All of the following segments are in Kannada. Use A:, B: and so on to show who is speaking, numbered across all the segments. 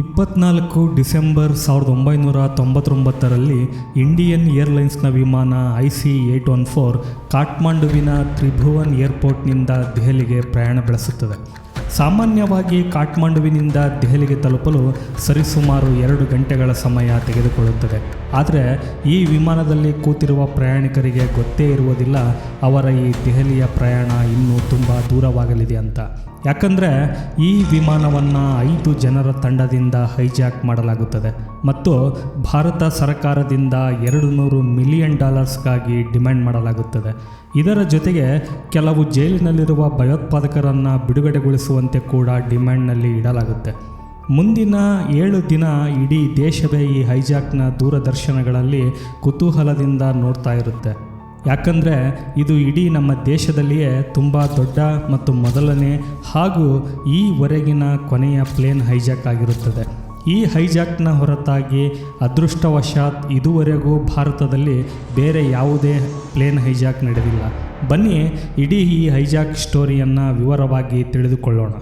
A: ಇಪ್ಪತ್ನಾಲ್ಕು ಡಿಸೆಂಬರ್ ಸಾವಿರದ ಒಂಬೈನೂರ ತೊಂಬತ್ತೊಂಬತ್ತರಲ್ಲಿ ಇಂಡಿಯನ್ ಏರ್ಲೈನ್ಸ್ನ ವಿಮಾನ I C eight one four ಕಾಠ್ಮಂಡುವಿನ Tribhuvan ಏರ್ಪೋರ್ಟ್ನಿಂದ ದೆಹಲಿಗೆ ಪ್ರಯಾಣ ಬೆಳೆಸುತ್ತದೆ. ಸಾಮಾನ್ಯವಾಗಿ ಕಾಠ್ಮಂಡುವಿನಿಂದ ದೆಹಲಿಗೆ ತಲುಪಲು ಸರಿಸುಮಾರು ಎರಡು ಗಂಟೆಗಳ ಸಮಯ ತೆಗೆದುಕೊಳ್ಳುತ್ತದೆ. ಆದರೆ ಈ ವಿಮಾನದಲ್ಲಿ ಕೂತಿರುವ ಪ್ರಯಾಣಿಕರಿಗೆ ಗೊತ್ತೇ ಇರುವುದಿಲ್ಲ ಅವರ ಈ ದೆಹಲಿಯ ಪ್ರಯಾಣ ಇನ್ನೂ ತುಂಬ ದೂರವಾಗಲಿದೆ ಅಂತ. ಯಾಕಂದರೆ ಈ ವಿಮಾನವನ್ನು ಐದು ಜನರ ತಂಡದಿಂದ ಹೈಜಾಕ್ ಮಾಡಲಾಗುತ್ತದೆ. ಮತ್ತು ಭಾರತ ಸರ್ಕಾರದಿಂದ ಎರಡು ನೂರು ಮಿಲಿಯನ್ ಡಾಲರ್ಸ್ಗಾಗಿ ಡಿಮ್ಯಾಂಡ್ ಮಾಡಲಾಗುತ್ತದೆ. ಇದರ ಜೊತೆಗೆ ಕೆಲವು ಜೈಲಿನಲ್ಲಿರುವ ಭಯೋತ್ಪಾದಕರನ್ನು ಬಿಡುಗಡೆಗೊಳಿಸುವಂತೆ ಕೂಡ ಡಿಮ್ಯಾಂಡ್ನಲ್ಲಿ ಇಡಲಾಗುತ್ತೆ. ಮುಂದಿನ ಏಳು ದಿನ ಇಡೀ ದೇಶವೇ ಈ ಹೈಜಾಕ್ನ ದೂರದರ್ಶನಗಳಲ್ಲಿ ಕುತೂಹಲದಿಂದ ನೋಡ್ತಾ ಇರುತ್ತೆ. ಯಾಕಂದರೆ ಇದು ಇಡೀ ನಮ್ಮ ದೇಶದಲ್ಲಿಯೇ ತುಂಬ ದೊಡ್ಡ ಮತ್ತು ಮೊದಲನೇ ಹಾಗೂ ಈವರೆಗಿನ ಕೊನೆಯ ಪ್ಲೇನ್ ಹೈಜಾಕ್ ಆಗಿರುತ್ತದೆ. ಈ ಹೈಜಾಕ್ನ ಹೊರತಾಗಿ ಅದೃಷ್ಟವಶಾತ್ ಇದುವರೆಗೂ ಭಾರತದಲ್ಲಿ ಬೇರೆ ಯಾವುದೇ ಪ್ಲೇನ್ ಹೈಜಾಕ್ ನಡೆದಿಲ್ಲ. ಬನ್ನಿ, ಇಡೀ ಈ ಹೈಜಾಕ್ ಸ್ಟೋರಿಯನ್ನು ವಿವರವಾಗಿ ತಿಳಿದುಕೊಳ್ಳೋಣ.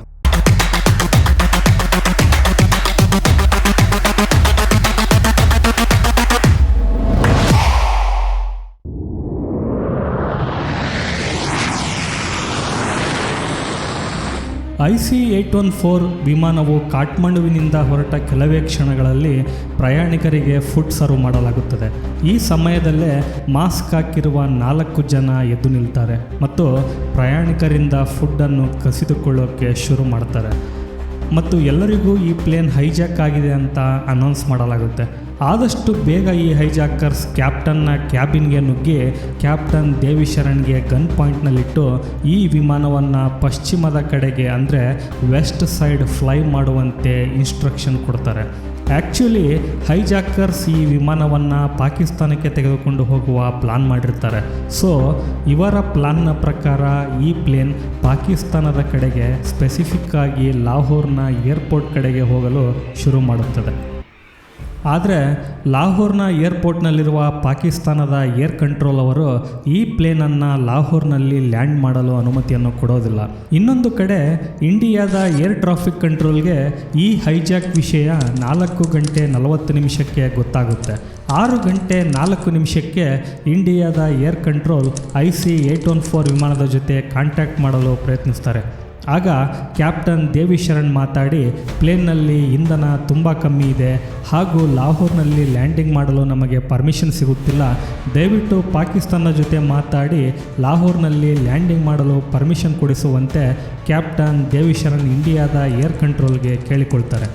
A: I C eight one four ವಿಮಾನವು ಕಾಠ್ಮಂಡುವಿನಿಂದ ಹೊರಟ ಕೆಲವೇ ಕ್ಷಣಗಳಲ್ಲಿ ಪ್ರಯಾಣಿಕರಿಗೆ ಫುಡ್ ಸರ್ವ್ ಮಾಡಲಾಗುತ್ತದೆ. ಈ ಸಮಯದಲ್ಲೇ ಮಾಸ್ಕ್ ಹಾಕಿರುವ ನಾಲ್ಕು ಜನ ಎದ್ದು ನಿಲ್ತಾರೆ ಮತ್ತು ಪ್ರಯಾಣಿಕರಿಂದ ಫುಡ್ಡನ್ನು ಕಸಿದುಕೊಳ್ಳೋಕ್ಕೆ ಶುರು ಮಾಡ್ತಾರೆ. ಮತ್ತು ಎಲ್ಲರಿಗೂ ಈ ಪ್ಲೇನ್ ಹೈಜಾಕ್ ಆಗಿದೆ ಅಂತ ಅನೌನ್ಸ್ ಮಾಡಲಾಗುತ್ತೆ. ಆದಷ್ಟು ಬೇಗ ಈ ಹೈಜಾಕರ್ಸ್ ಕ್ಯಾಪ್ಟನ್ನ ಕ್ಯಾಬಿನ್ಗೆ ನುಗ್ಗಿ ಕ್ಯಾಪ್ಟನ್ ದೇವಿಶರಣ್ಗೆ ಗನ್ ಪಾಯಿಂಟ್ನಲ್ಲಿಟ್ಟು ಈ ವಿಮಾನವನ್ನು ಪಶ್ಚಿಮದ ಕಡೆಗೆ ಅಂದರೆ ವೆಸ್ಟ್ ಸೈಡ್ ಫ್ಲೈ ಮಾಡುವಂತೆ ಇನ್ಸ್ಟ್ರಕ್ಷನ್ ಕೊಡ್ತಾರೆ. ಆ್ಯಕ್ಚುಲಿ ಹೈಜಾಕರ್ಸ್ ಈ ವಿಮಾನವನ್ನು ಪಾಕಿಸ್ತಾನಕ್ಕೆ ತೆಗೆದುಕೊಂಡು ಹೋಗುವ ಪ್ಲಾನ್ ಮಾಡಿರ್ತಾರೆ. ಸೊ ಇವರ ಪ್ಲಾನ್ನ ಪ್ರಕಾರ ಈ ಪ್ಲೇನ್ ಪಾಕಿಸ್ತಾನದ ಕಡೆಗೆ ಸ್ಪೆಸಿಫಿಕ್ಕಾಗಿ ಲಾಹೋರ್ನ ಏರ್ಪೋರ್ಟ್ ಕಡೆಗೆ ಹೋಗಲು ಶುರು ಮಾಡುತ್ತದೆ. ಆದರೆ ಲಾಹೋರ್ನ ಏರ್ಪೋರ್ಟ್ನಲ್ಲಿರುವ ಪಾಕಿಸ್ತಾನದ ಏರ್ ಕಂಟ್ರೋಲ್ ಅವರು ಈ ಪ್ಲೇನನ್ನು ಲಾಹೋರ್ನಲ್ಲಿ ಲ್ಯಾಂಡ್ ಮಾಡಲು ಅನುಮತಿಯನ್ನು ಕೊಡೋದಿಲ್ಲ. ಇನ್ನೊಂದು ಕಡೆ ಇಂಡಿಯಾದ ಏರ್ ಟ್ರಾಫಿಕ್ ಕಂಟ್ರೋಲ್ಗೆ ಈ ಹೈಜಾಕ್ ವಿಷಯ ನಾಲ್ಕು ಗಂಟೆ ನಲವತ್ತು ನಿಮಿಷಕ್ಕೆ ಗೊತ್ತಾಗುತ್ತೆ. ಆರು ಗಂಟೆ ನಾಲ್ಕು ನಿಮಿಷಕ್ಕೆ ಇಂಡಿಯಾದ air control I C eight one four ವಿಮಾನದ ಜೊತೆ ಕಾಂಟ್ಯಾಕ್ಟ್ ಮಾಡಲು ಪ್ರಯತ್ನಿಸ್ತಾರೆ. ಆಗ ಕ್ಯಾಪ್ಟನ್ ದೇವಿಶರಣ್ ಮಾತಾಡಿ, ಪ್ಲೇನ್ನಲ್ಲಿ ಇಂಧನ ತುಂಬ ಕಮ್ಮಿ ಇದೆ, ಹಾಗೂ ಲಾಹೋರ್ನಲ್ಲಿ ಲ್ಯಾಂಡಿಂಗ್ ಮಾಡಲು ನಮಗೆ ಪರ್ಮಿಷನ್ ಸಿಗುತ್ತಿಲ್ಲ. ದಯವಿಟ್ಟು ಪಾಕಿಸ್ತಾನ ಜೊತೆ ಮಾತಾಡಿ, ಲಾಹೋರ್ನಲ್ಲಿ ಲ್ಯಾಂಡಿಂಗ್ ಮಾಡಲು ಪರ್ಮಿಷನ್ ಕೊಡಿಸುವಂತೆ ಕ್ಯಾಪ್ಟನ್ ದೇವಿಶರಣ್ ಇಂಡಿಯಾದ ಏರ್ ಕಂಟ್ರೋಲ್ಗೆ ಕೇಳಿಕೊಳ್ತಾರೆ.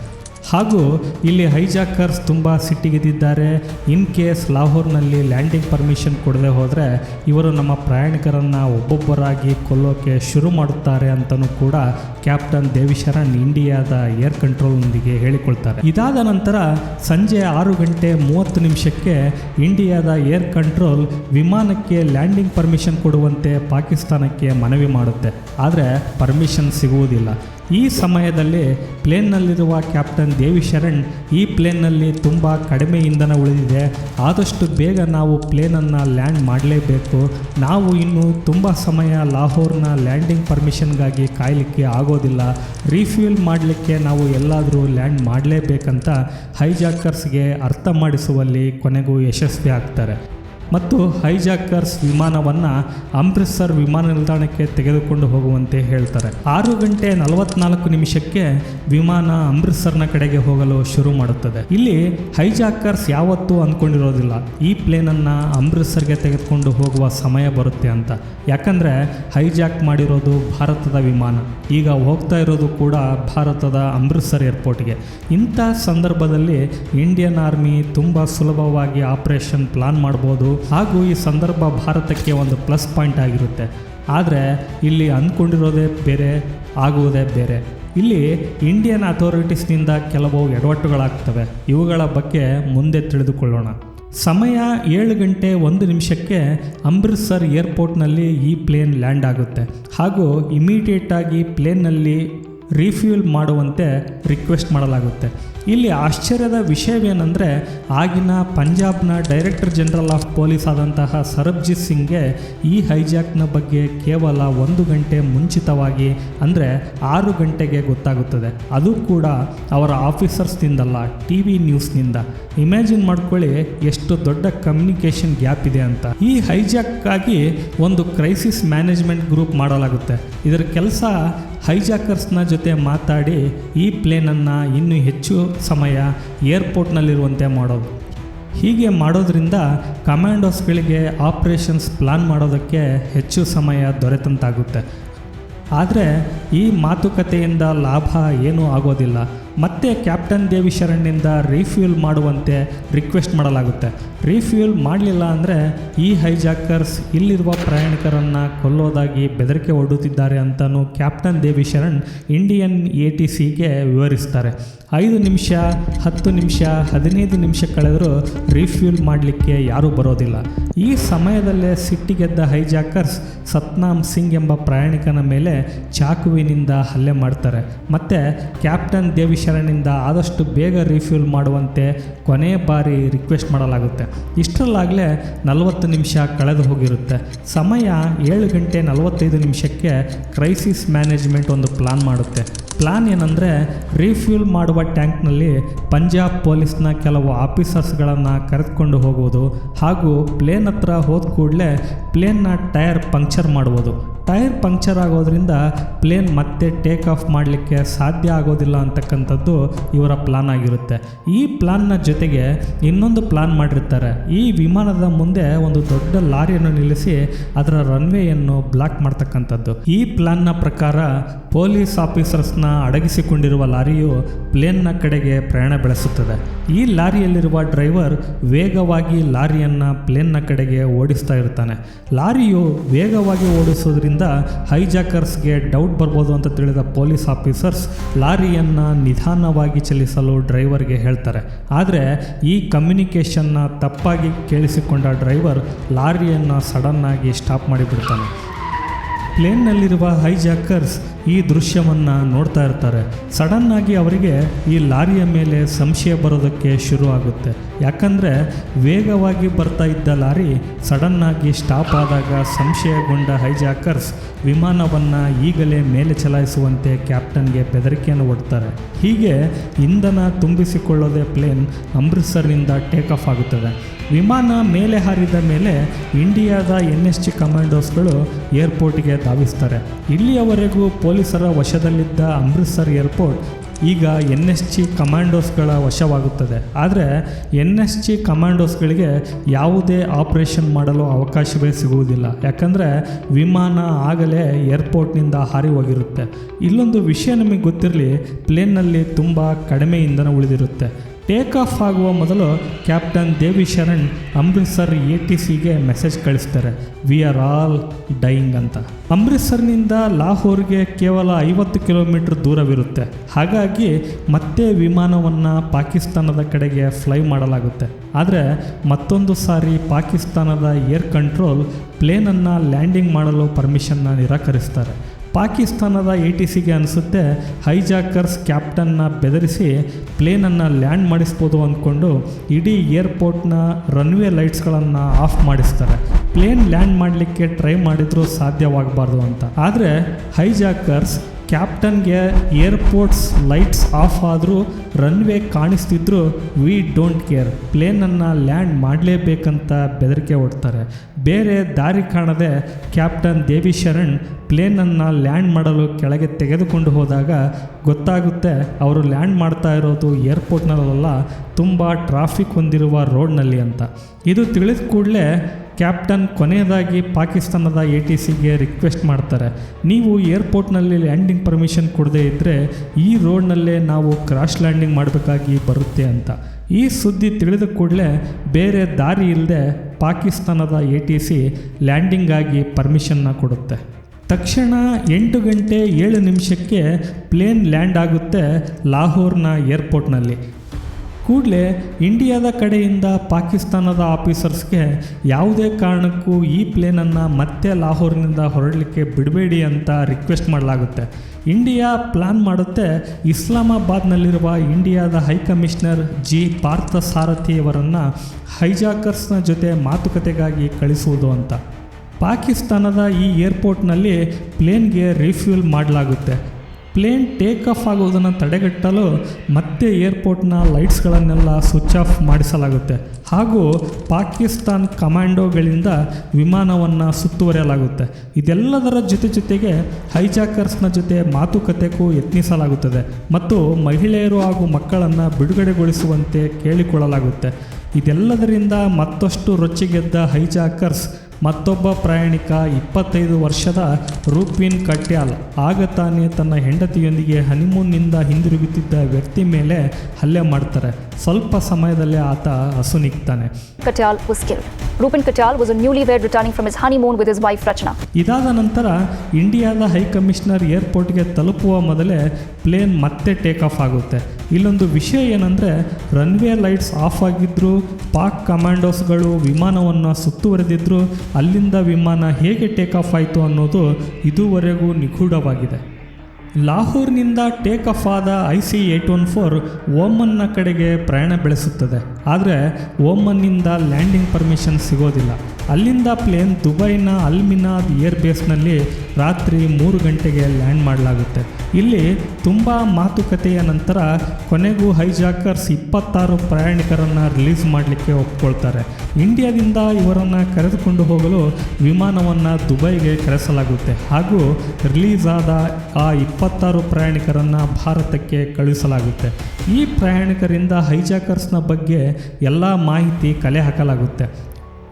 A: ಹಾಗೂ ಇಲ್ಲಿ ಹೈಜಾಕರ್ಸ್ ತುಂಬ ಸಿಟ್ಟಿಗೆದ್ದಿದ್ದಾರೆ. ಇನ್ ಕೇಸ್ ಲಾಹೋರ್ನಲ್ಲಿ ಲ್ಯಾಂಡಿಂಗ್ ಪರ್ಮಿಷನ್ ಕೊಡದೆ ಹೋದರೆ ಇವರು ನಮ್ಮ ಪ್ರಯಾಣಿಕರನ್ನು ಒಬ್ಬೊಬ್ಬರಾಗಿ ಕೊಲ್ಲೋಕೆ ಶುರು ಮಾಡುತ್ತಾರೆ ಅಂತಲೂ ಕೂಡ ಕ್ಯಾಪ್ಟನ್ ದೇವಿಶರಣ್ ಇಂಡಿಯಾದ ಏರ್ ಕಂಟ್ರೋಲ್ನೊಂದಿಗೆ ಹೇಳಿಕೊಳ್ತಾರೆ. ಇದಾದ ನಂತರ ಸಂಜೆ ಆರು ಗಂಟೆ ಮೂವತ್ತು ನಿಮಿಷಕ್ಕೆ ಇಂಡಿಯಾದ ಏರ್ ಕಂಟ್ರೋಲ್ ವಿಮಾನಕ್ಕೆ ಲ್ಯಾಂಡಿಂಗ್ ಪರ್ಮಿಷನ್ ಕೊಡುವಂತೆ ಪಾಕಿಸ್ತಾನಕ್ಕೆ ಮನವಿ ಮಾಡುತ್ತೆ. ಆದರೆ ಪರ್ಮಿಷನ್ ಸಿಗುವುದಿಲ್ಲ. ಈ ಸಮಯದಲ್ಲಿ ಪ್ಲೇನ್ನಲ್ಲಿರುವ ಕ್ಯಾಪ್ಟನ್ ದೇವಿ ಶರಣ್ ಈ ಪ್ಲೇನ್ನಲ್ಲಿ ತುಂಬ ಕಡಿಮೆ ಇಂಧನ ಉಳಿದಿದೆ. ಆದಷ್ಟು ಬೇಗ ನಾವು ಪ್ಲೇನನ್ನು ಲ್ಯಾಂಡ್ ಮಾಡಲೇಬೇಕು. ನಾವು ಇನ್ನೂ ತುಂಬ ಸಮಯ ಲಾಹೋರ್ನ ಲ್ಯಾಂಡಿಂಗ್ ಪರ್ಮಿಷನ್ಗಾಗಿ ಕಾಯಲಿಕ್ಕೆ ಆಗೋದಿಲ್ಲ. ರೀಫ್ಯೂಲ್ ಮಾಡಲಿಕ್ಕೆ ನಾವು ಎಲ್ಲಾದರೂ ಲ್ಯಾಂಡ್ ಮಾಡಲೇಬೇಕಂತ ಹೈಜಾಕರ್ಸ್ಗೆ ಅರ್ಥ ಮಾಡಿಸುವಲ್ಲಿ ಕೊನೆಗೂ ಯಶಸ್ವಿ ಆಗ್ತಾರೆ. ಮತ್ತು ಹೈಜಾಕರ್ಸ್ ವಿಮಾನವನ್ನು ಅಮೃತ್ಸರ್ ವಿಮಾನ ನಿಲ್ದಾಣಕ್ಕೆ ತೆಗೆದುಕೊಂಡು ಹೋಗುವಂತೆ ಹೇಳ್ತಾರೆ. ಆರು ಗಂಟೆ ನಲವತ್ನಾಲ್ಕು ನಿಮಿಷಕ್ಕೆ ವಿಮಾನ ಅಮೃತ್ಸರ್ನ ಕಡೆಗೆ ಹೋಗಲು ಶುರು ಮಾಡುತ್ತದೆ. ಇಲ್ಲಿ ಹೈಜಾಕರ್ಸ್ ಯಾವತ್ತೂ ಅಂದ್ಕೊಂಡಿರೋದಿಲ್ಲ. ಈ ಪ್ಲೇನನ್ನು ಅಮೃತ್ಸರ್ಗೆ ತೆಗೆದುಕೊಂಡು ಹೋಗುವ ಸಮಯ ಬರುತ್ತೆ ಅಂತ. ಯಾಕಂದರೆ ಹೈಜಾಕ್ ಮಾಡಿರೋದು ಭಾರತದ ವಿಮಾನ. ಈಗ ಹೋಗ್ತಾ ಇರೋದು ಕೂಡ ಭಾರತದ ಅಮೃತ್ಸರ್ ಏರ್ಪೋರ್ಟ್ಗೆ. ಇಂಥ ಸಂದರ್ಭದಲ್ಲಿ ಇಂಡಿಯನ್ ಆರ್ಮಿ ತುಂಬ ಸುಲಭವಾಗಿ ಆಪರೇಷನ್ ಪ್ಲಾನ್ ಮಾಡ್ಬೋದು. ಹಾಗೂ ಈ ಸಂದರ್ಭ ಭಾರತಕ್ಕೆ ಒಂದು ಪ್ಲಸ್ ಪಾಯಿಂಟ್ ಆಗಿರುತ್ತೆ. ಆದರೆ ಇಲ್ಲಿ ಅಂದ್ಕೊಂಡಿರೋದೇ ಬೇರೆ, ಆಗುವುದೇ ಬೇರೆ. ಇಲ್ಲಿ ಇಂಡಿಯನ್ ಅಥಾರಿಟೀಸ್ನಿಂದ ಕೆಲವು ಎಡವಟ್ಟುಗಳಾಗ್ತವೆ. ಇವುಗಳ ಬಗ್ಗೆ ಮುಂದೆ ತಿಳಿದುಕೊಳ್ಳೋಣ. ಸಮಯ ಏಳು ಗಂಟೆ ಒಂದು ನಿಮಿಷಕ್ಕೆ ಅಮೃತ್ಸರ್ ಏರ್ಪೋರ್ಟ್ನಲ್ಲಿ ಈ ಪ್ಲೇನ್ ಲ್ಯಾಂಡ್ ಆಗುತ್ತೆ. ಹಾಗೂ ಇಮಿಡಿಯೇಟಾಗಿ ಪ್ಲೇನ್ನಲ್ಲಿ ರೀಫ್ಯೂಲ್ ಮಾಡುವಂತೆ ರಿಕ್ವೆಸ್ಟ್ ಮಾಡಲಾಗುತ್ತೆ. ಇಲ್ಲಿ ಆಶ್ಚರ್ಯದ ವಿಷಯವೇನೆಂದರೆ, ಆಗಿನ ಪಂಜಾಬ್ನ ಡೈರೆಕ್ಟರ್ ಜನರಲ್ ಆಫ್ ಪೊಲೀಸ್ ಆದಂತಹ ಸರ್ಬ್ಜಿತ್ ಸಿಂಗ್ಗೆ ಈ ಹೈಜಾಕ್ನ ಬಗ್ಗೆ ಕೇವಲ ಒಂದು ಗಂಟೆ ಮುಂಚಿತವಾಗಿ, ಅಂದರೆ ಆರು ಗಂಟೆಗೆ ಗೊತ್ತಾಗುತ್ತದೆ. ಅದು ಕೂಡ ಅವರ ಆಫೀಸರ್ಸ್ನಿಂದಲ್ಲ, ಟಿ ವಿ ನ್ಯೂಸ್ನಿಂದ. ಇಮ್ಯಾಜಿನ್ ಮಾಡ್ಕೊಳ್ಳಿ ಎಷ್ಟು ದೊಡ್ಡ ಕಮ್ಯುನಿಕೇಷನ್ ಗ್ಯಾಪ್ ಇದೆ ಅಂತ. ಈ ಹೈಜಾಕ್ಗಾಗಿ ಒಂದು ಕ್ರೈಸಿಸ್ ಮ್ಯಾನೇಜ್ಮೆಂಟ್ ಗ್ರೂಪ್ ಮಾಡಲಾಗುತ್ತೆ. ಇದರ ಕೆಲಸ ಹೈಜಾಕರ್ಸ್ನ ಜೊತೆ ಮಾತಾಡಿ ಈ ಪ್ಲೇನನ್ನು ಇನ್ನೂ ಹೆಚ್ಚು ಸಮಯ ಏರ್ಪೋರ್ಟ್ನಲ್ಲಿರುವಂತೆ ಮಾಡೋದು. ಹೀಗೆ ಮಾಡೋದ್ರಿಂದ ಕಮಾಂಡೋಸ್ಗಳಿಗೆ ಆಪರೇಷನ್ಸ್ ಪ್ಲಾನ್ ಮಾಡೋದಕ್ಕೆ ಹೆಚ್ಚು ಸಮಯ ದೊರೆತಂತಾಗುತ್ತೆ. ಆದರೆ ಈ ಮಾತುಕತೆಯಿಂದ ಲಾಭ ಏನೂ ಆಗೋದಿಲ್ಲ. ಮತ್ತೆ ಕ್ಯಾಪ್ಟನ್ ದೇವಿ ಶರಣ್ನಿಂದ ರೀಫ್ಯೂಲ್ ಮಾಡುವಂತೆ ರಿಕ್ವೆಸ್ಟ್ ಮಾಡಲಾಗುತ್ತೆ. ರೀಫ್ಯೂಲ್ ಮಾಡಲಿಲ್ಲ ಅಂದರೆ ಈ ಹೈಜಾಕರ್ಸ್ ಇಲ್ಲಿರುವ ಪ್ರಯಾಣಿಕರನ್ನು ಕೊಲ್ಲೋದಾಗಿ ಬೆದರಿಕೆ ಒಡ್ಡುತ್ತಿದ್ದಾರೆ ಅಂತಲೂ captain Devi Sharan Indian A T ಸಿಗೆ ವಿವರಿಸ್ತಾರೆ. ಐದು ನಿಮಿಷ, ಹತ್ತು ನಿಮಿಷ, ಹದಿನೈದು ನಿಮಿಷ ಕಳೆದರೂ ರೀಫ್ಯೂಲ್ ಮಾಡಲಿಕ್ಕೆ ಯಾರೂ ಬರೋದಿಲ್ಲ. ಈ ಸಮಯದಲ್ಲೇ ಸಿಟ್ಟಿಗೆದ್ದ ಹೈಜಾಕರ್ಸ್ ಸತ್ನಾಮ್ ಸಿಂಗ್ ಎಂಬ ಪ್ರಯಾಣಿಕನ ಮೇಲೆ ಚಾಕುವಿನಿಂದ ಹಲ್ಲೆ ಮಾಡ್ತಾರೆ. ಮತ್ತು ಕ್ಯಾಪ್ಟನ್ ದೇವಿ ಶರಣ್ನಿಂದ ಆದಷ್ಟು ಬೇಗ ರೀಫ್ಯೂಲ್ ಮಾಡುವಂತೆ ಕೊನೆ ಬಾರಿ ರಿಕ್ವೆಸ್ಟ್ ಮಾಡಲಾಗುತ್ತೆ. ಇಷ್ಟರಲ್ಲಾಗಲೇ ನಲವತ್ತು ನಿಮಿಷ ಕಳೆದು ಹೋಗಿರುತ್ತೆ. ಸಮಯ ಏಳು ಗಂಟೆ ನಲವತ್ತೈದು ನಿಮಿಷಕ್ಕೆ ಕ್ರೈಸಿಸ್ ಮ್ಯಾನೇಜ್ಮೆಂಟ್ ಒಂದು ಪ್ಲಾನ್ ಮಾಡುತ್ತೆ. ಪ್ಲಾನ್ ಏನಂದರೆ ರೀಫ್ಯೂಲ್ ಮಾಡುವ ಟ್ಯಾಂಕ್ನಲ್ಲಿ ಪಂಜಾಬ್ ಪೊಲೀಸ್ನ ಕೆಲವು ಆಫೀಸರ್ಸ್ಗಳನ್ನು ಕರೆದುಕೊಂಡು ಹೋಗುವುದು ಹಾಗೂ ಪ್ಲೇನ್ ಹತ್ರ ಹೋದ ಕೂಡಲೇ ಪ್ಲೇನ್ನ ಟೈರ್ ಪಂಕ್ಚರ್ ಮಾಡುವುದು. ಟೈರ್ ಪಂಕ್ಚರ್ ಆಗೋದ್ರಿಂದ ಪ್ಲೇನ್ ಮತ್ತೆ ಟೇಕ್ ಆಫ್ ಮಾಡಲಿಕ್ಕೆ ಸಾಧ್ಯ ಆಗೋದಿಲ್ಲ ಅಂತಕ್ಕಂಥದ್ದು ಇವರ ಪ್ಲಾನ್ ಆಗಿರುತ್ತೆ. ಈ ಪ್ಲಾನ್ನ ಜೊತೆಗೆ ಇನ್ನೊಂದು ಪ್ಲಾನ್ ಮಾಡಿರ್ತಾರೆ. ಈ ವಿಮಾನದ ಮುಂದೆ ಒಂದು ದೊಡ್ಡ ಲಾರಿಯನ್ನು ನಿಲ್ಲಿಸಿ ಅದರ ರನ್ವೇಯನ್ನು ಬ್ಲಾಕ್ ಮಾಡ್ತಕ್ಕಂಥದ್ದು. ಈ ಪ್ಲಾನ್ನ ಪ್ರಕಾರ ಪೊಲೀಸ್ ಆಫೀಸರ್ಸ್ನ ಅಡಗಿಸಿಕೊಂಡಿರುವ ಲಾರಿಯು ಪ್ಲೇನ್ನ ಕಡೆಗೆ ಪ್ರಯಾಣ ಬೆಳೆಸುತ್ತದೆ. ಈ ಲಾರಿಯಲ್ಲಿರುವ ಡ್ರೈವರ್ ವೇಗವಾಗಿ ಲಾರಿಯನ್ನು ಪ್ಲೇನ್ನ ಕಡೆಗೆ ಓಡಿಸ್ತಾ ಇರ್ತಾನೆ. ಲಾರಿಯು ವೇಗವಾಗಿ ಓಡಿಸೋದ್ರಿಂದ ಹೈಜಾಕರ್ಸ್ಗೆ ಡೌಟ್ ಬರ್ಬೋದು ಅಂತ ತಿಳಿದ ಪೊಲೀಸ್ ಆಫೀಸರ್ಸ್ ಲಾರಿಯನ್ನು ನಿಧಾನವಾಗಿ ಚಲಿಸಲು ಡ್ರೈವರ್ಗೆ ಹೇಳ್ತಾರೆ. ಆದರೆ ಈ ಕಮ್ಯುನಿಕೇಷನ್ನ ತಪ್ಪಾಗಿ ಕೇಳಿಸಿಕೊಂಡ ಡ್ರೈವರ್ ಲಾರಿಯನ್ನು ಸಡನ್ನಾಗಿ ಸ್ಟಾಪ್ ಮಾಡಿಬಿಡ್ತಾನೆ. ಪ್ಲೇನ್ನಲ್ಲಿರುವ ಹೈಜಾಕರ್ಸ್ ಈ ದೃಶ್ಯವನ್ನು ನೋಡ್ತಾ ಇರ್ತಾರೆ. ಸಡನ್ನಾಗಿ ಅವರಿಗೆ ಈ ಲಾರಿಯ ಮೇಲೆ ಸಂಶಯ ಬರೋದಕ್ಕೆ ಶುರು ಆಗುತ್ತೆ ಯಾಕಂದರೆ ವೇಗವಾಗಿ ಬರ್ತಾ ಇದ್ದ ಲಾರಿ ಸಡನ್ನಾಗಿ ಸ್ಟಾಪ್ ಆದಾಗ ಸಂಶಯಗೊಂಡ ಹೈಜಾಕರ್ಸ್ ವಿಮಾನವನ್ನು ಈಗಲೇ ಮೇಲೆ ಚಲಾಯಿಸುವಂತೆ ಕ್ಯಾಪ್ಟನ್ಗೆ ಬೆದರಿಕೆಯನ್ನು ಒಡ್ತಾರೆ. ಹೀಗೆ ಇಂಧನ ತುಂಬಿಸಿಕೊಳ್ಳೋದೇ ಪ್ಲೇನ್ ಅಮೃತ್ಸರ್ನಿಂದ ಟೇಕ್ ಆಫ್ ಆಗುತ್ತದೆ. ವಿಮಾನ ಮೇಲೆ ಹಾರಿದ ಮೇಲೆ ಇಂಡಿಯಾದ ಎನ್ ಎಸ್ ಜಿ ಕಮಾಂಡೋಸ್ಗಳು ಏರ್ಪೋರ್ಟ್ಗೆ ಧಾವಿಸ್ತಾರೆ. ಇಲ್ಲಿಯವರೆಗೂ ಪೊಲೀಸರ ವಶದಲ್ಲಿದ್ದ ಅಮೃತ್ಸರ್ ಏರ್ಪೋರ್ಟ್ ಈಗ ಎನ್ ಎಸ್ ಜಿ ಕಮಾಂಡೋಸ್ಗಳ ವಶವಾಗುತ್ತದೆ. ಆದರೆ ಎನ್ ಎಸ್ ಜಿ ಕಮಾಂಡೋಸ್ಗಳಿಗೆ ಯಾವುದೇ ಆಪರೇಷನ್ ಮಾಡಲು ಅವಕಾಶವೇ ಸಿಗುವುದಿಲ್ಲ. ಯಾಕಂದರೆ ವಿಮಾನ ಆಗಲೇ ಏರ್ಪೋರ್ಟ್ನಿಂದ ಹಾರಿ ಹೋಗಿರುತ್ತೆ. ಇಲ್ಲೊಂದು ವಿಷಯ ನಮಗೆ ಗೊತ್ತಿರಲಿ, ಪ್ಲೇನ್ನಲ್ಲಿ ತುಂಬ ಕಡಿಮೆ ಇಂಧನ ಉಳಿದಿರುತ್ತೆ. ಟೇಕ್ ಆಫ್ ಆಗುವ ಮೊದಲು captain Devi Sharan Amritsar A T ಸಿಗೆ ಮೆಸೇಜ್ ಕಳಿಸ್ತಾರೆ. ವಿ ಆರ್ ಆಲ್ ಡೈಯಿಂಗ್ ಅಂತ. ಅಮೃತ್ಸರ್ನಿಂದ ಲಾಹೋರ್ಗೆ ಕೇವಲ ಐವತ್ತು ಕಿಲೋಮೀಟರ್ ದೂರವಿರುತ್ತೆ. ಹಾಗಾಗಿ ಮತ್ತೆ ವಿಮಾನವನ್ನು ಪಾಕಿಸ್ತಾನದ ಕಡೆಗೆ ಫ್ಲೈ ಮಾಡಲಾಗುತ್ತೆ. ಆದರೆ ಮತ್ತೊಂದು ಸಾರಿ ಪಾಕಿಸ್ತಾನದ ಏರ್ ಕಂಟ್ರೋಲ್ ಪ್ಲೇನನ್ನು ಲ್ಯಾಂಡಿಂಗ್ ಮಾಡಲು ಪರ್ಮಿಷನ್ನ ನಿರಾಕರಿಸ್ತಾರೆ. ಪಾಕಿಸ್ತಾನದ ಎ ಟಿ ಸಿಗೆ ಅನಿಸುತ್ತೆ, ಹೈಜಾಕರ್ಸ್ ಕ್ಯಾಪ್ಟನ್ನ ಬೆದರಿಸಿ ಪ್ಲೇನನ್ನು ಲ್ಯಾಂಡ್ ಮಾಡಿಸ್ಬೋದು ಅಂದ್ಕೊಂಡು ಇಡೀ ಏರ್ಪೋರ್ಟ್ನ ರನ್ವೇ ಲೈಟ್ಸ್ಗಳನ್ನು ಆಫ್ ಮಾಡಿಸ್ತಾರೆ. ಪ್ಲೇನ್ ಲ್ಯಾಂಡ್ ಮಾಡಲಿಕ್ಕೆ ಟ್ರೈ ಮಾಡಿದರೂ ಸಾಧ್ಯವಾಗಬಾರ್ದು ಅಂತ. ಆದರೆ ಹೈಜಾಕರ್ಸ್ ಕ್ಯಾಪ್ಟನ್ಗೆ ಏರ್ಪೋರ್ಟ್ಸ್ ಲೈಟ್ಸ್ ಆಫ್ ಆದರೂ ರನ್ವೇ ಕಾಣಿಸ್ತಿದ್ರು, ವಿ ಡೋಂಟ್ ಕೇರ್. ಪ್ಲೇನನ್ನು ಲ್ಯಾಂಡ್ ಮಾಡಲೇಬೇಕಂತ ಬೆದರಿಕೆ ಒಡ್ತಾರೆ ಬೇರೆ ದಾರಿ ಕಾಣದೆ ಕ್ಯಾಪ್ಟನ್ ದೇವಿ ಶರಣ್ ಪ್ಲೇನನ್ನು ಲ್ಯಾಂಡ್ ಮಾಡಲು ಕೆಳಗೆ ತೆಗೆದುಕೊಂಡು ಹೋದಾಗ ಗೊತ್ತಾಗುತ್ತೆ ಅವರು ಲ್ಯಾಂಡ್ ಮಾಡ್ತಾ ಇರೋದು ಏರ್ಪೋರ್ಟ್ನಲ್ಲೆಲ್ಲ ತುಂಬ ಟ್ರಾಫಿಕ್ ಹೊಂದಿರುವ ರೋಡ್ನಲ್ಲಿ ಅಂತ. ಇದು ತಿಳಿದ ಕೂಡಲೇ ಕ್ಯಾಪ್ಟನ್ ಕೊನೆಯದಾಗಿ ಪಾಕಿಸ್ತಾನದ ಎ ಟಿ ಸಿಗೆ ರಿಕ್ವೆಸ್ಟ್ ಮಾಡ್ತಾರೆ. ನೀವು ಏರ್ಪೋರ್ಟ್ನಲ್ಲಿ ಲ್ಯಾಂಡಿಂಗ್ ಪರ್ಮಿಷನ್ ಕೊಡದೇ ಇದ್ದರೆ ಈ ರೋಡ್ನಲ್ಲೇ ನಾವು ಕ್ರಾಶ್ ಲ್ಯಾಂಡಿಂಗ್ ಮಾಡಬೇಕಾಗಿ ಬರುತ್ತೆ ಅಂತ. ಈ ಸುದ್ದಿ ತಿಳಿದ ಕೂಡಲೇ ಬೇರೆ ದಾರಿ ಇಲ್ಲದೆ ಪಾಕಿಸ್ತಾನದ ಎ ಟಿ ಸಿ ಲ್ಯಾಂಡಿಂಗಾಗಿ ಪರ್ಮಿಷನ್ನ ಕೊಡುತ್ತೆ. ತಕ್ಷಣ ಎಂಟು ಗಂಟೆ ಏಳು ನಿಮಿಷಕ್ಕೆ ಪ್ಲೇನ್ ಲ್ಯಾಂಡ್ ಆಗುತ್ತೆ ಲಾಹೋರ್ನ ಏರ್ಪೋರ್ಟ್ನಲ್ಲಿ ಕೂಡಲೇ ಇಂಡಿಯಾದ ಕಡೆಯಿಂದ ಪಾಕಿಸ್ತಾನದ ಆಫೀಸರ್ಸ್ಗೆ ಯಾವುದೇ ಕಾರಣಕ್ಕೂ ಈ ಪ್ಲೇನನ್ನು ಮತ್ತೆ ಲಾಹೋರ್ನಿಂದ ಹೊರಡಲಿಕ್ಕೆ ಬಿಡಬೇಡಿ ಅಂತ ರಿಕ್ವೆಸ್ಟ್ ಮಾಡಲಾಗುತ್ತೆ. ಇಂಡಿಯಾ ಪ್ಲ್ಯಾನ್ ಮಾಡುತ್ತೆ ಇಸ್ಲಾಮಾಬಾದ್ನಲ್ಲಿರುವ ಇಂಡಿಯಾದ ಹೈಕಮಿಷನರ್ ಜಿ ಪಾರ್ಥ ಸಾರಥಿಯವರನ್ನು ಹೈಜಾಕರ್ಸ್ನ ಜೊತೆ ಮಾತುಕತೆಗಾಗಿ ಕಳಿಸುವುದು ಅಂತ. ಪಾಕಿಸ್ತಾನದ ಈ ಏರ್ಪೋರ್ಟ್ನಲ್ಲಿ ಪ್ಲೇನ್ಗೆ ರಿಫ್ಯೂಲ್ ಮಾಡಲಾಗುತ್ತೆ. ಪ್ಲೇನ್ ಟೇಕ್ ಆಫ್ ಆಗೋದನ್ನು ತಡೆಗಟ್ಟಲು ಮತ್ತೆ ಏರ್ಪೋರ್ಟ್ನ ಲೈಟ್ಸ್ಗಳನ್ನೆಲ್ಲ ಸ್ವಿಚ್ ಆಫ್ ಮಾಡಿಸಲಾಗುತ್ತೆ. ಹಾಗೂ ಪಾಕಿಸ್ತಾನ್ ಕಮಾಂಡೋಗಳಿಂದ ವಿಮಾನವನ್ನು ಸುತ್ತುವರಿಯಲಾಗುತ್ತೆ. ಇದೆಲ್ಲದರ ಜೊತೆ ಜೊತೆಗೆ ಹೈಜಾಕರ್ಸ್ನ ಜೊತೆ ಮಾತುಕತೆಗೂ ಯತ್ನಿಸಲಾಗುತ್ತದೆ. ಮತ್ತು ಮಹಿಳೆಯರು ಹಾಗೂ ಮಕ್ಕಳನ್ನು ಬಿಡುಗಡೆಗೊಳಿಸುವಂತೆ ಕೇಳಿಕೊಳ್ಳಲಾಗುತ್ತೆ. ಇದೆಲ್ಲದರಿಂದ ಮತ್ತಷ್ಟು ರೊಚ್ಚಿಗೆದ್ದ ಹೈಜಾಕರ್ಸ್ ಮತ್ತೊಬ್ಬ ಪ್ರಯಾಣಿಕ ಇಪ್ಪತ್ತೈದು ವರ್ಷದ ರೂಪಿನ್ ಕಟ್ಯಾಲ್ ಆಗ ತಾನೇ ತನ್ನ ಹೆಂಡತಿಯೊಂದಿಗೆ ಹನಿಮೂನ್ನಿಂದ ಹಿಂದಿರುಗುತ್ತಿದ್ದ ವ್ಯಕ್ತಿ ಮೇಲೆ ಹಲ್ಲೆ ಮಾಡ್ತಾರೆ ಸ್ವಲ್ಪ ಸಮಯದಲ್ಲೇ ಆತ ಹಸು
B: ನಿಗ್ತಾನೆ was killed. Rupin Katyal was a newlywed returning from his honeymoon with his wife Rachna.
A: ಇದಾದ ನಂತರ ಇಂಡಿಯಾದ ಹೈ ಹೈಕಮಿಷನರ್ ಏರ್ಪೋರ್ಟ್ಗೆ ತಲುಪುವ ಮೊದಲೇ ಪ್ಲೇನ್ ಮತ್ತೆ ಟೇಕ್ ಆಫ್ ಆಗುತ್ತೆ ಇಲ್ಲೊಂದು ವಿಷಯ ಏನಂದರೆ ರನ್ವೇ ಲೈಟ್ಸ್ ಆಫ್ ಆಗಿದ್ದರೂ ಪಾಕ್ ಕಮಾಂಡೋಸ್ಗಳು ವಿಮಾನವನ್ನು ಸುತ್ತುವರೆದಿದ್ದರೂ ಅಲ್ಲಿಂದ ವಿಮಾನ ಹೇಗೆ ಟೇಕ್ ಆಫ್ ಆಯಿತು ಅನ್ನೋದು ಇದುವರೆಗೂ ನಿಗೂಢವಾಗಿದೆ. ಲಾಹೋರ್ನಿಂದ ಟೇಕ್ ಆಫ್ ಆದ I C eight one four ಓಮನ್ನ ಕಡೆಗೆ ಪ್ರಯಾಣ ಬೆಳೆಸುತ್ತದೆ. ಆದರೆ ಓಮನ್ನಿಂದ ಲ್ಯಾಂಡಿಂಗ್ ಪರ್ಮಿಷನ್ ಸಿಗೋದಿಲ್ಲ. ಅಲ್ಲಿಂದ ಪ್ಲೇನ್ ದುಬೈನ ಅಲ್ಮಿನಾದ್ ಏರ್ ಬೇಸ್ನಲ್ಲಿ ರಾತ್ರಿ ಮೂರು ಗಂಟೆಗೆ ಲ್ಯಾಂಡ್ ಮಾಡಲಾಗುತ್ತೆ. ಇಲ್ಲಿ ತುಂಬ ಮಾತುಕತೆಯ ನಂತರ ಕೊನೆಗೂ ಹೈಜಾಕರ್ಸ್ ಇಪ್ಪತ್ತಾರು ಪ್ರಯಾಣಿಕರನ್ನು ರಿಲೀಸ್ ಮಾಡಲಿಕ್ಕೆ ಒಪ್ಕೊಳ್ತಾರೆ. ಇಂಡಿಯಾದಿಂದ ಇವರನ್ನು ಕರೆದುಕೊಂಡು ಹೋಗಲು ವಿಮಾನವನ್ನು ದುಬೈಗೆ ಕರೆಸಲಾಗುತ್ತೆ. ಹಾಗೂ ರಿಲೀಸ್ ಆದ ಆ ಇಪ್ಪತ್ತಾರು ಪ್ರಯಾಣಿಕರನ್ನು ಭಾರತಕ್ಕೆ ಕಳುಹಿಸಲಾಗುತ್ತೆ. ಈ ಪ್ರಯಾಣಿಕರಿಂದ ಹೈಜಾಕರ್ಸ್ನ ಬಗ್ಗೆ ಎಲ್ಲ ಮಾಹಿತಿ ಕಲೆ ಹಾಕಲಾಗುತ್ತೆ.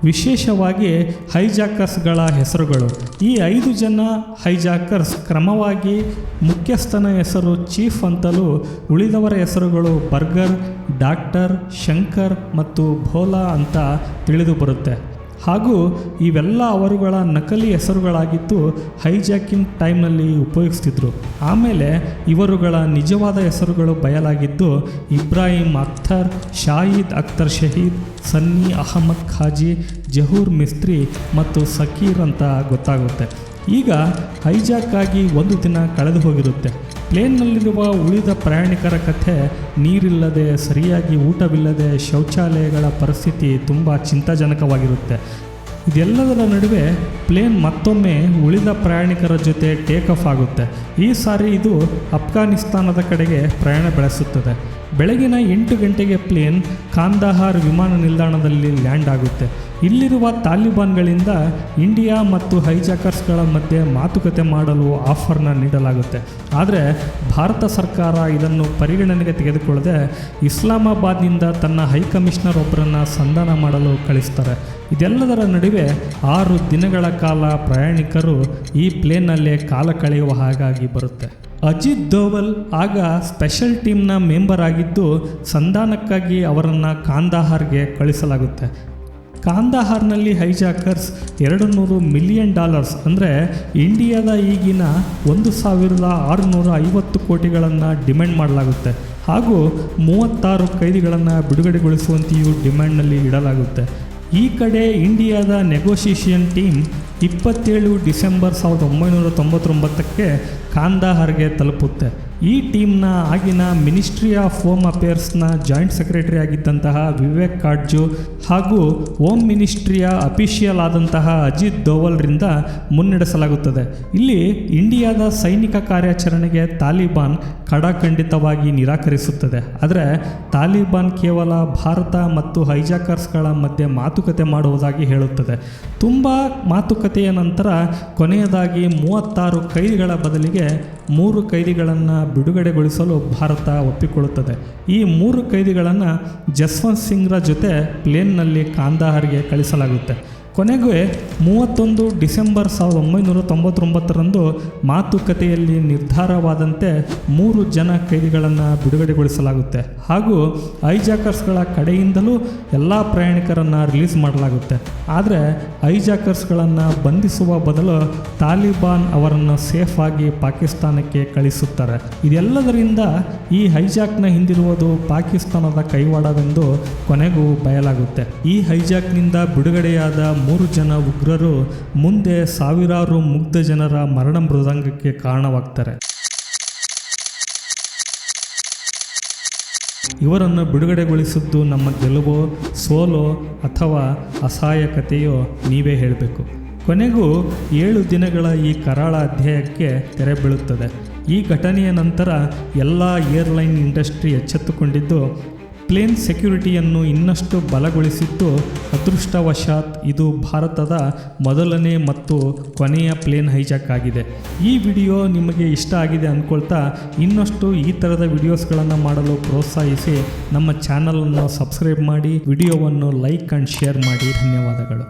A: ವಿಶೇಷವಾಗಿ ಹೈಜಾಕರ್ಸ್ಗಳ ಹೆಸರುಗಳು. ಈ ಐದು ಜನ ಹೈಜಾಕರ್ಸ್ ಕ್ರಮವಾಗಿ ಮುಖ್ಯಸ್ಥನ ಹೆಸರು ಚೀಫ್ ಅಂತಲೂ ಉಳಿದವರ ಹೆಸರುಗಳು ಬರ್ಗರ್, ಡಾಕ್ಟರ್, ಶಂಕರ್ ಮತ್ತು ಭೋಲಾ ಅಂತ ತಿಳಿದು ಬರುತ್ತೆ. ಹಾಗೂ ಇವೆಲ್ಲ ಅವರುಗಳ ನಕಲಿ ಹೆಸರುಗಳಾಗಿದ್ದು ಹೈಜಾಕಿಂಗ್ ಟೈಮ್ನಲ್ಲಿ ಉಪಯೋಗಿಸ್ತಿದ್ರು. ಆಮೇಲೆ ಇವರುಗಳ ನಿಜವಾದ ಹೆಸರುಗಳು ಬಯಲಾಗಿದ್ದು ಇಬ್ರಾಹಿಂ ಅಖ್ತರ್, ಶಾಹಿದ್ ಅಖ್ತರ್ ಶಹೀದ್, ಸನ್ನಿ ಅಹಮದ್ ಖಾಜಿ, ಜಹೂರ್ ಮಿಸ್ತ್ರಿ ಮತ್ತು ಸಕೀರ್ ಅಂತ ಗೊತ್ತಾಗುತ್ತೆ. ಈಗ ಹೈಜಾಕ್ ಆಗಿ ಒಂದು ದಿನ ಕಳೆದು ಹೋಗಿರುತ್ತೆ. ಪ್ಲೇನ್ನಲ್ಲಿರುವ ಉಳಿದ ಪ್ರಯಾಣಿಕರ ಕಥೆ, ನೀರಿಲ್ಲದೆ, ಸರಿಯಾಗಿ ಊಟವಿಲ್ಲದೆ ಶೌಚಾಲಯಗಳ ಪರಿಸ್ಥಿತಿ ತುಂಬ ಚಿಂತಾಜನಕವಾಗಿರುತ್ತೆ. ಇದೆಲ್ಲದರ ನಡುವೆ ಪ್ಲೇನ್ ಮತ್ತೊಮ್ಮೆ ಉಳಿದ ಪ್ರಯಾಣಿಕರ ಜೊತೆ ಟೇಕ್ ಆಫ್ ಆಗುತ್ತೆ. ಈ ಸಾರಿ ಇದು ಅಫ್ಘಾನಿಸ್ತಾನದ ಕಡೆಗೆ ಪ್ರಯಾಣ ಬೆಳೆಸುತ್ತದೆ. ಬೆಳಗಿನ ಎಂಟು ಗಂಟೆಗೆ ಪ್ಲೇನ್ ಕಾಂದಹಾರ್ ವಿಮಾನ ನಿಲ್ದಾಣದಲ್ಲಿ ಲ್ಯಾಂಡ್ ಆಗುತ್ತೆ. ಇಲ್ಲಿರುವ ತಾಲಿಬಾನ್ಗಳಿಂದ ಇಂಡಿಯಾ ಮತ್ತು ಹೈಜಾಕರ್ಸ್ಗಳ ಮಧ್ಯೆ ಮಾತುಕತೆ ಮಾಡಲು ಆಫರ್ನ ನೀಡಲಾಗುತ್ತೆ. ಆದರೆ ಭಾರತ ಸರ್ಕಾರ ಇದನ್ನು ಪರಿಗಣನೆಗೆ ತೆಗೆದುಕೊಳ್ಳದೆ ಇಸ್ಲಾಮಾಬಾದ್ನಿಂದ ತನ್ನ ಹೈಕಮಿಷನರ್ ಒಬ್ಬರನ್ನು ಸಂಧಾನ ಮಾಡಲು ಕಳಿಸ್ತಾರೆ. ಇದೆಲ್ಲದರ ನಡುವೆ ಆರು ದಿನಗಳ ಕಾಲ ಪ್ರಯಾಣಿಕರು ಈ ಪ್ಲೇನಲ್ಲೇ ಕಾಲ ಕಳೆಯುವ ಹಾಗಾಗಿ ಬರುತ್ತೆ. ಅಜಿತ್ ದೋವಲ್ ಆಗ ಸ್ಪೆಷಲ್ ಟೀಮ್ನ ಮೆಂಬರ್ ಆಗಿದ್ದು ಸಂಧಾನಕ್ಕಾಗಿ ಅವರನ್ನು ಕಾಂದಾಹಾರ್ಗೆ ಕಳಿಸಲಾಗುತ್ತೆ. ಕಾಂದಾಹಾರ್ನಲ್ಲಿ ಹೈಜಾಕರ್ಸ್ ಎರಡು ನೂರು ಮಿಲಿಯನ್ ಡಾಲರ್ಸ್ ಅಂದರೆ ಇಂಡಿಯಾದ ಈಗಿನ ಒಂದು ಸಾವಿರದ ಆರುನೂರ ಐವತ್ತು ಕೋಟಿಗಳನ್ನು ಡಿಮ್ಯಾಂಡ್ ಮಾಡಲಾಗುತ್ತೆ. ಹಾಗೂ ಮೂವತ್ತಾರು ಕೈದಿಗಳನ್ನು ಬಿಡುಗಡೆಗೊಳಿಸುವಂತೆಯೂ ಡಿಮ್ಯಾಂಡ್ನಲ್ಲಿ ಇಡಲಾಗುತ್ತೆ. ಈ ಕಡೆ ಇಂಡಿಯಾದ ನೆಗೋಷಿಯೇಷನ್ ಟೀಮ್ ಇಪ್ಪತ್ತೇಳು ಡಿಸೆಂಬರ್ ಸಾವಿರದ ಒಂಬೈನೂರ ತೊಂಬತ್ತೊಂಬತ್ತಕ್ಕೆ ಕಾಂದಾಹಾರ್ಗೆ ತಲುಪುತ್ತೆ. ಈ ಟೀಮ್ನ ಆಗಿನ ಮಿನಿಸ್ಟ್ರಿ ಆಫ್ ಹೋಮ್ ಅಫೇರ್ಸ್ನ ಜಾಯಿಂಟ್ ಸೆಕ್ರೆಟರಿ ಆಗಿದ್ದಂತಹ ವಿವೇಕ್ ಕಾಡ್ಜು ಹಾಗೂ ಹೋಮ್ ಮಿನಿಸ್ಟ್ರಿಯ ಅಫಿಷಿಯಲ್ ಆದಂತಹ ಅಜಿತ್ ದೋವಲ್ರಿಂದ ಮುನ್ನಡೆಸಲಾಗುತ್ತದೆ. ಇಲ್ಲಿ ಇಂಡಿಯಾದ ಸೈನಿಕ ಕಾರ್ಯಾಚರಣೆಗೆ ತಾಲಿಬಾನ್ ಕಡಾಖಂಡಿತವಾಗಿ ನಿರಾಕರಿಸುತ್ತದೆ. ಆದರೆ ತಾಲಿಬಾನ್ ಕೇವಲ ಭಾರತ ಮತ್ತು ಹೈಜಾಕರ್ಸ್ಗಳ ಮಧ್ಯೆ ಮಾತುಕತೆ ಮಾಡುವುದಾಗಿ ಹೇಳುತ್ತದೆ. ತುಂಬ ಮಾತುಕತೆಯ ನಂತರ ಕೊನೆಯದಾಗಿ ಮೂವತ್ತಾರು ಕೈದಿಗಳ ಬದಲಿಗೆ ಮೂರು ಕೈದಿಗಳನ್ನು ಬಿಡುಗಡೆಗೊಳಿಸಲು ಭಾರತ ಒಪ್ಪಿಕೊಳ್ಳುತ್ತದೆ. ಈ ಮೂರು ಕೈದಿಗಳನ್ನು ಜಸ್ವಂತ್ ಸಿಂಗ್ರ ಜೊತೆ ಪ್ಲೇನ್ನಲ್ಲಿ ಕಾಂದಾಹರ್ಗೆ ಕಳಿಸಲಾಗುತ್ತೆ. ಕೊನೆಗೆ ಮೂವತ್ತೊಂದು ಡಿಸೆಂಬರ್ ಸಾವಿರದ ಒಂಬೈನೂರ ತೊಂಬತ್ತೊಂಬತ್ತರಂದು ಮಾತುಕತೆಯಲ್ಲಿ ನಿರ್ಧಾರವಾದಂತೆ ಮೂರು ಜನ ಕೈದಿಗಳನ್ನು ಬಿಡುಗಡೆಗೊಳಿಸಲಾಗುತ್ತೆ. ಹಾಗೂ ಐಜಾಕರ್ಸ್ಗಳ ಕಡೆಯಿಂದಲೂ ಎಲ್ಲ ಪ್ರಯಾಣಿಕರನ್ನು ರಿಲೀಸ್ ಮಾಡಲಾಗುತ್ತೆ. ಆದರೆ ಐಜಾಕರ್ಸ್ಗಳನ್ನು ಬಂಧಿಸುವ ಬದಲು ತಾಲಿಬಾನ್ ಅವರನ್ನು ಸೇಫಾಗಿ ಪಾಕಿಸ್ತಾನಕ್ಕೆ ಕಳಿಸುತ್ತಾರೆ. ಇದೆಲ್ಲದರಿಂದ ಈ ಹೈಜಾಕ್ನ ಹಿಂದಿರುವುದು ಪಾಕಿಸ್ತಾನದ ಕೈವಾಡವೆಂದು ಕೊನೆಗೂ ಬಯಲಾಗುತ್ತೆ. ಈ ಹೈಜಾಕ್ನಿಂದ ಬಿಡುಗಡೆಯಾದ ಮೂರು ಜನ ಉಗ್ರರು ಮುಂದೆ ಸಾವಿರಾರು ಮುಗ್ಧ ಜನರ ಮರಣ ಮೃದಂಗಕ್ಕೆ ಕಾರಣವಾಗ್ತಾರೆ. ಇವರನ್ನು ಬಿಡುಗಡೆಗೊಳಿಸಿದ್ದು ನಮ್ಮ ಗೆಲುವು, ಸೋಲೋ ಅಥವಾ ಅಸಹಾಯಕತೆಯೋ ನೀವೇ ಹೇಳಬೇಕು. ಕೊನೆಗೂ ಏಳು ದಿನಗಳ ಈ ಕರಾಳ ಅಧ್ಯಾಯಕ್ಕೆ ತೆರೆ ಬೀಳುತ್ತದೆ. ಈ ಘಟನೆಯ ನಂತರ ಎಲ್ಲ ಏರ್ಲೈನ್ ಇಂಡಸ್ಟ್ರಿ ಎಚ್ಚೆತ್ತುಕೊಂಡಿದ್ದು ಪ್ಲೇನ್ ಸೆಕ್ಯುರಿಟಿಯನ್ನು ಇನ್ನಷ್ಟು ಬಲಗೊಳಿಸಿದ್ದು, ಅದೃಷ್ಟವಶಾತ್ ಇದು ಭಾರತದ ಮೊದಲನೇ ಮತ್ತು ಕೊನೆಯ ಪ್ಲೇನ್ ಹೈಜಾಕ್ ಆಗಿದೆ. ಈ ವಿಡಿಯೋ ನಿಮಗೆ ಇಷ್ಟ ಆಗಿದೆ ಅಂದ್ಕೊಳ್ತಾ ಇನ್ನಷ್ಟು ಈ ಥರದ ವಿಡಿಯೋಸ್ಗಳನ್ನು ಮಾಡಲು ಪ್ರೋತ್ಸಾಹಿಸಿ ನಮ್ಮ ಚಾನಲನ್ನು ಸಬ್ಸ್ಕ್ರೈಬ್ ಮಾಡಿ, ವಿಡಿಯೋವನ್ನು ಲೈಕ್ ಆ್ಯಂಡ್ ಶೇರ್ ಮಾಡಿ. ಧನ್ಯವಾದಗಳು.